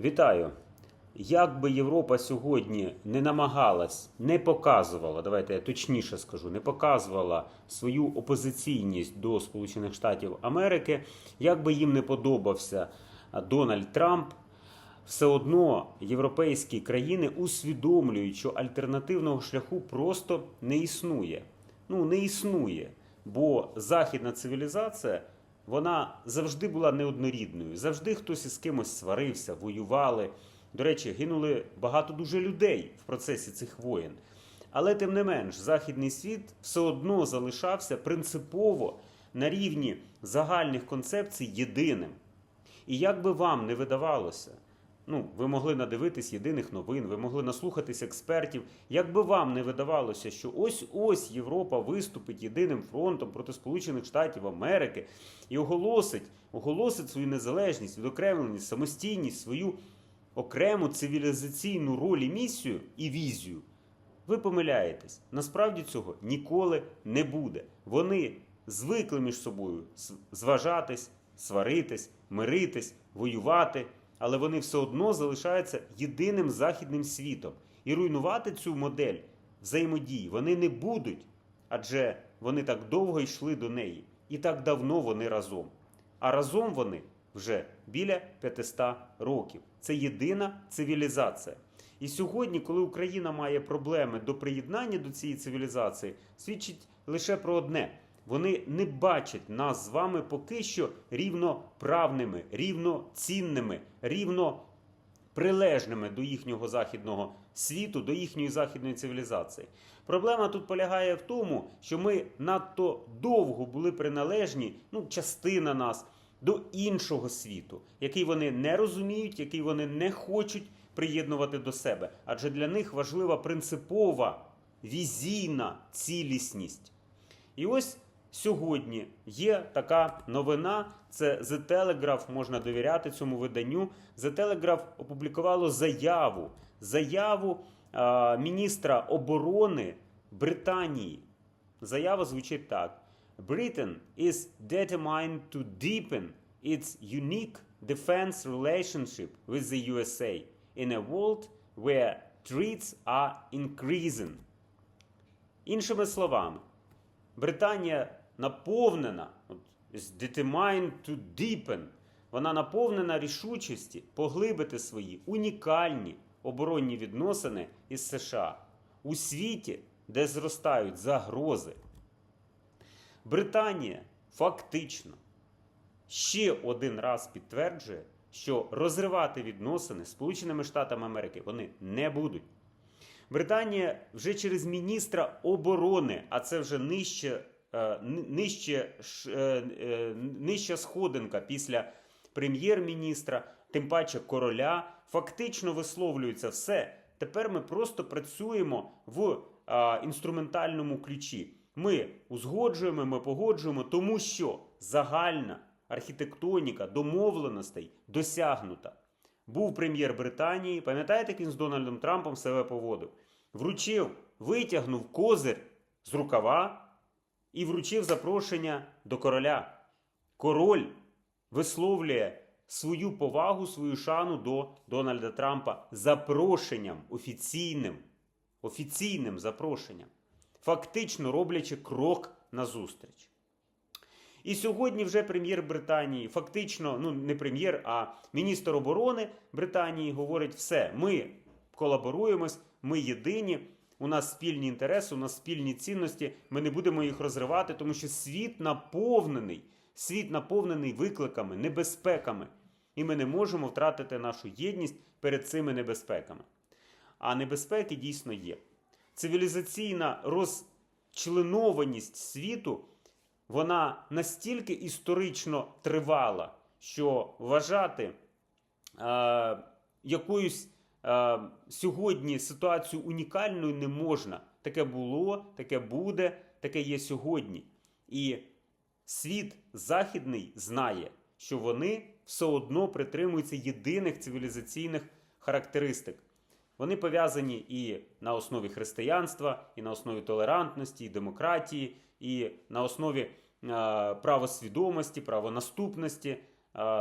Вітаю! Як би Європа сьогодні не намагалась, не показувала, давайте я точніше скажу, не показувала свою опозиційність до Сполучених Штатів Америки, як би їм не подобався Дональд Трамп, все одно європейські країни усвідомлюють, що альтернативного шляху просто не існує. Ну, не існує. Бо західна цивілізація вона завжди була неоднорідною. Завжди хтось із кимось сварився, воювали. До речі, гинули багато дуже людей в процесі цих воєн. Але тим не менш, західний світ все одно залишався принципово на рівні загальних концепцій єдиним. І як би вам не видавалося, ну, ви могли надивитись єдиних новин, ви могли наслухатись експертів. Як би вам не видавалося, що ось ось Європа виступить єдиним фронтом проти Сполучених Штатів Америки і оголосить, оголосить свою незалежність, відокремленість, самостійність, свою окрему цивілізаційну роль і місію і візію. Ви помиляєтесь. Насправді цього ніколи не буде. Вони звикли між собою зважатись, сваритись, миритись, воювати, але вони все одно залишаються єдиним західним світом. І руйнувати цю модель взаємодії вони не будуть, адже вони так довго йшли до неї, і так давно вони разом. А разом вони вже біля 500 років. Це єдина цивілізація. І сьогодні, коли Україна має проблеми до приєднання до цієї цивілізації, свідчить лише про одне: вони не бачать нас з вами поки що рівноправними, рівноцінними, рівно прилежними до їхнього західного світу, до їхньої західної цивілізації. Проблема тут полягає в тому, що ми надто довго були приналежні, ну, частина нас, до іншого світу, який вони не розуміють, який вони не хочуть приєднувати до себе. Адже для них важлива принципова візійна цілісність. І ось сьогодні є така новина. Це The Telegraph, можна довіряти цьому виданню. The Telegraph опублікувало заяву. Заяву а, міністра оборони Британії. Заява звучить так: Britain is determined to deepen its unique defense relationship with the USA in a world where threats are increasing. Іншими словами, Британія наповнена determined to deepen. Вона наповнена рішучості поглибити свої унікальні оборонні відносини із США у світі, де зростають загрози. Британія фактично ще один раз підтверджує, що розривати відносини з Сполученими Штатами Америки вони не будуть. Британія вже через міністра оборони, а це вже нижче, ни- нижче, ш- е, е, нижча сходинка після прем'єр-міністра, тим паче короля, фактично висловлюється все. Тепер ми просто працюємо в е, інструментальному ключі. Ми узгоджуємо, ми погоджуємо, тому що загальна архітектоніка домовленостей досягнута. Був прем'єр Британії, пам'ятаєте, як він з Дональдом Трампом себе поводив? Вручив, витягнув козир з рукава і вручив запрошення до короля. Король висловлює свою повагу, свою шану до Дональда Трампа запрошенням офіційним, офіційним запрошенням, фактично роблячи крок назустріч. І сьогодні вже прем'єр Британії, фактично, ну не прем'єр, а міністр оборони Британії говорить: все, ми колаборуємось, ми єдині, у нас спільні інтереси, у нас спільні цінності, ми не будемо їх розривати, тому що світ наповнений, світ наповнений викликами, небезпеками. І ми не можемо втратити нашу єдність перед цими небезпеками. А небезпеки дійсно є. Цивілізаційна розчленованість світу вона настільки історично тривала, що вважати е, якоюсь сьогодні ситуацію унікальною не можна. Таке було, таке буде, таке є сьогодні. І світ західний знає, що вони все одно притримуються єдиних цивілізаційних характеристик. Вони пов'язані і на основі християнства, і на основі толерантності, і демократії, і на основі е, правосвідомості, правонаступності, е,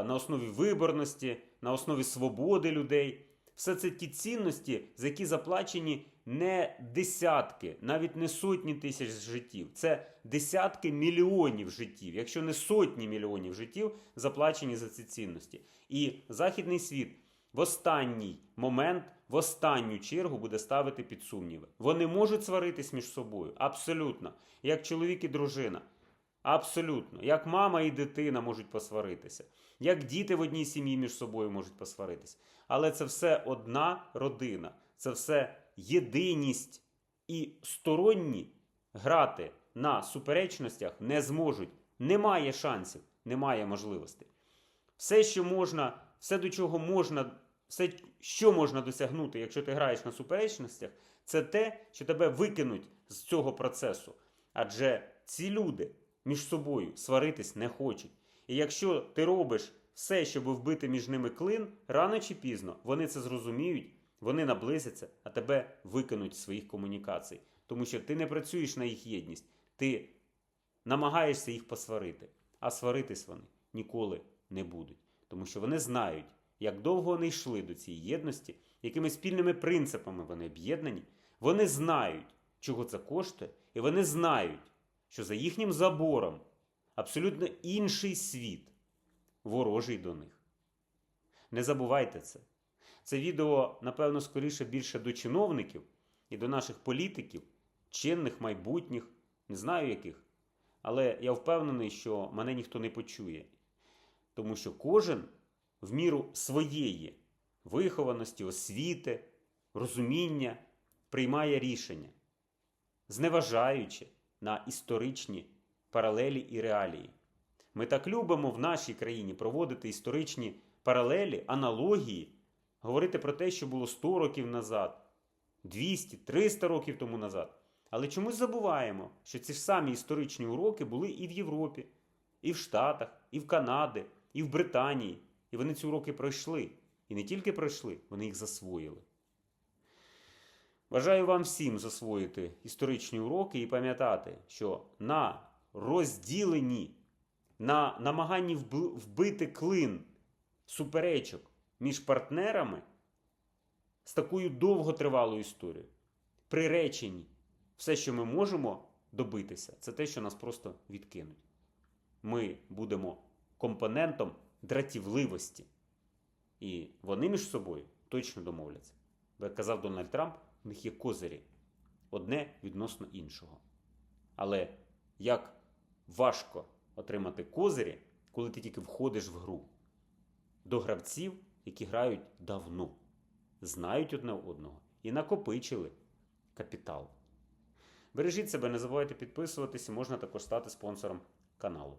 на основі виборності, на основі свободи людей. Все це ті цінності, за які заплачені не десятки, навіть не сотні тисяч життів. Це десятки мільйонів життів, якщо не сотні мільйонів життів, заплачені за ці цінності. І західний світ в останній момент, в останню чергу буде ставити під сумніви. Вони можуть сваритись між собою, абсолютно, як чоловік і дружина. Абсолютно, як мама і дитина можуть посваритися, як діти в одній сім'ї між собою можуть посваритися. Але це все одна родина, це все єдиність. І сторонні грати на суперечностях не зможуть. Немає шансів, немає можливостей. Все, що можна, все до чого можна, все, що можна досягнути, якщо ти граєш на суперечностях, це те, що тебе викинуть з цього процесу. Адже ці люди між собою сваритись не хочуть. І якщо ти робиш все, щоб вбити між ними клин, рано чи пізно вони це зрозуміють, вони наблизяться, а тебе викинуть з своїх комунікацій. Тому що ти не працюєш на їх єдність, ти намагаєшся їх посварити. А сваритись вони ніколи не будуть. Тому що вони знають, як довго вони йшли до цієї єдності, якими спільними принципами вони об'єднані. Вони знають, чого це коштує, і вони знають, що за їхнім забором абсолютно інший світ, ворожий до них. Не забувайте це. Це відео, напевно, скоріше більше до чиновників і до наших політиків, чинних, майбутніх, не знаю яких. Але я впевнений, що мене ніхто не почує. Тому що кожен в міру своєї вихованості, освіти, розуміння приймає рішення, зневажаючи на історичні паралелі і реалії. Ми так любимо в нашій країні проводити історичні паралелі, аналогії, говорити про те, що було 100 років назад, 200, 300 років тому назад. Але чомусь забуваємо, що ці ж самі історичні уроки були і в Європі, і в Штатах, і в Канаді, і в Британії. І вони ці уроки пройшли. І не тільки пройшли, вони їх засвоїли. Бажаю вам всім засвоїти історичні уроки і пам'ятати, що на розділенні, на намаганні вбити клин суперечок між партнерами з такою довготривалою історією, приречені, все, що ми можемо добитися, це те, що нас просто відкинуть. Ми будемо компонентом дратівливості. І вони між собою точно домовляться. Бо, як казав Дональд Трамп, в них є козирі одне відносно іншого. Але як важко отримати козирі, коли ти тільки входиш в гру до гравців, які грають давно, знають одне одного і накопичили капітал. Бережіть себе, не забувайте підписуватися, можна також стати спонсором каналу.